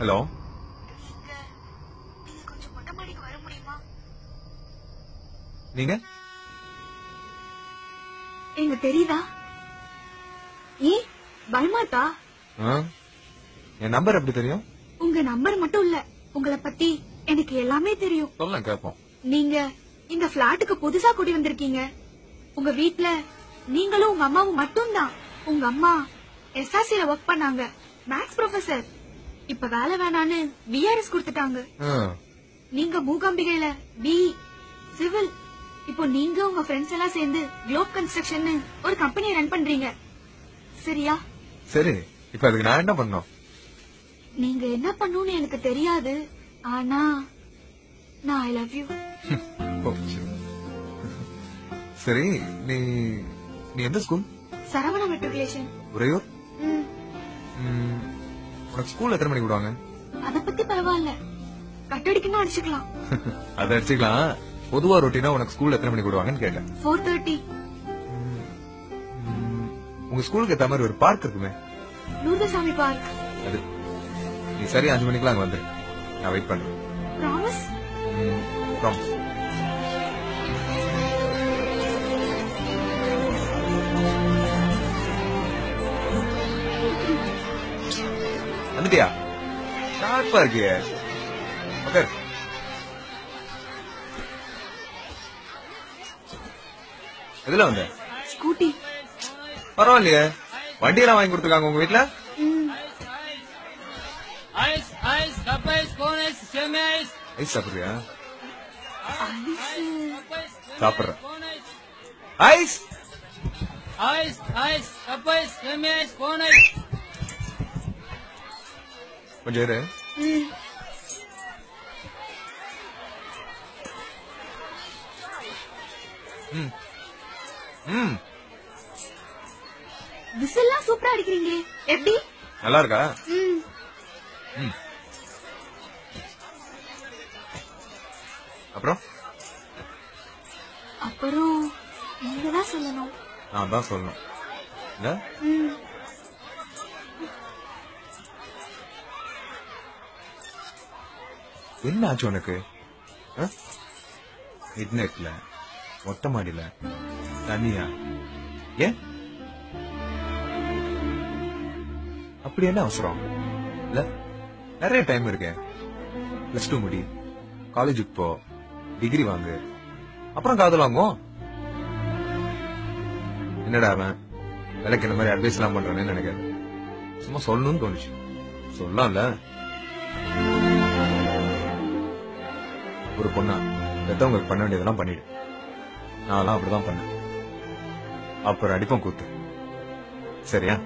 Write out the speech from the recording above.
Hello. நீங்க எங்க தெரியுதா? ஏன் பயமாட்டா? என் நம்பர் எப்படி தெரியும்? உங்க நம்பர் மட்டும் இல்ல உங்களை பத்தி எனக்கு எல்லாமே தெரியும். சொல்ல கேட்போம். நீங்க இந்த பிளாட்டுக்கு புதுசா குடி வந்திருக்கீங்க. உங்க வீட்ல நீங்களும் உங்க அம்மாவும் மட்டும்தான். உங்க அம்மா எஸ்ஆர்சில ஒர்க் பண்ணாங்க. மேக்ஸ் ப்ரொஃபசர் இப்ப வேலை வேணான்னு விஆர்எஸ் கொடுத்துட்டாங்க. நீங்க மூகாம்பிகையில பி சிவில் இப்போ நீங்க உங்க ஃப்ரெண்ட்ஸ் எல்லாம் சேர்ந்து குளோப் கன்ஸ்ட்ரக்ஷன் ஒரு கம்பெனியை ரன் பண்றீங்க. சரியா? சரி இப்ப அதுக்கு நான் என்ன பண்ணோம் நீங்க என்ன பண்ணணும்னு எனக்கு தெரியாது. ஆனா நான் ஐ லவ் யூ சரி. நீ நீ எந்த ஸ்கூல் சரவண மெட்ரிகுலேஷன் உறையூர்? உனக்கு ஸ்கூல் எத்தனை மணிக்கு விடுவாங்க? அத பத்தி பரவாயில்ல. கட்டடிக்குன்னா அடிச்சுக்கலாம். அதை அடிச்சுக்கலாம். பொதுவா ரொட்டீனா உனக்கு ஸ்கூல் எத்தனை மணிக்கு விடுவாங்கன்னு கேட்டேன். ஃபோர் தேர்ட்டி உங்க ஸ்கூலுக்கு ஏத்த மாதிரி ஒரு பார்க் இருக்குமே. லூர்தசாமி பார்க் அது. நீ சரி அஞ்சு மணிக்கெல்லாம் அங்க வந்துரு. நான் வெயிட் பண்றேன். ப்ராமிஸ் ம், வந்துட்டியா? ஷார்ப்பா இருக்கியே. உட்கார் எதுல வந்த? ஸ்கூட்டி. பரவாயில்லையே. வண்டியெல்லாம் வாங்கி கொடுத்துருக்காங்க உங்க வீட்ல? Ice ice cup ice cone ice semi ice. Ice சாப்பிடுறியா? சாப்பிடுறேன். Ice! Ice ice cup ice semi ice cone ice. கொஞ்சம் இரு. ம். ம். ம் விசில்லாம் சூப்பரா அடிக்கிறீங்களே. எப்படி? நல்லா இருக்கா? ம். ம். அப்புறம்? அப்புறம் நீங்க தான் சொல்லணும். நான் தான் சொல்லணும். இல்ல ம். என்ன ஆச்சு உனக்கு மிட் நைட்ல மொட்டை மாடியில தனியா ஏன்? அப்படி என்ன அவசரம்? இல்ல நிறைய டைம் இருக்கு. பிளஸ் டூ முடி. காலேஜுக்கு போ. டிகிரி வாங்கு. அப்புறம் காதல் வாங்குவோம். என்னடா அவன்? விலைக்கு இந்த மாதிரி அட்வைஸ் எல்லாம் பண்றானேன்னு நினைக்கிறேன். சும்மா சொல்லணும்னு தோணுச்சு. சொல்லலாம்ல. ஒரு பொண்ணா பெத்தவங்களுக்கு பண்ண வேண்டியதெல்லாம் பண்ணிடு. நான்லாம் அப்படிதான் பண்ணேன். அப்புறம் அடிப்போம் கூத்து. சரியா?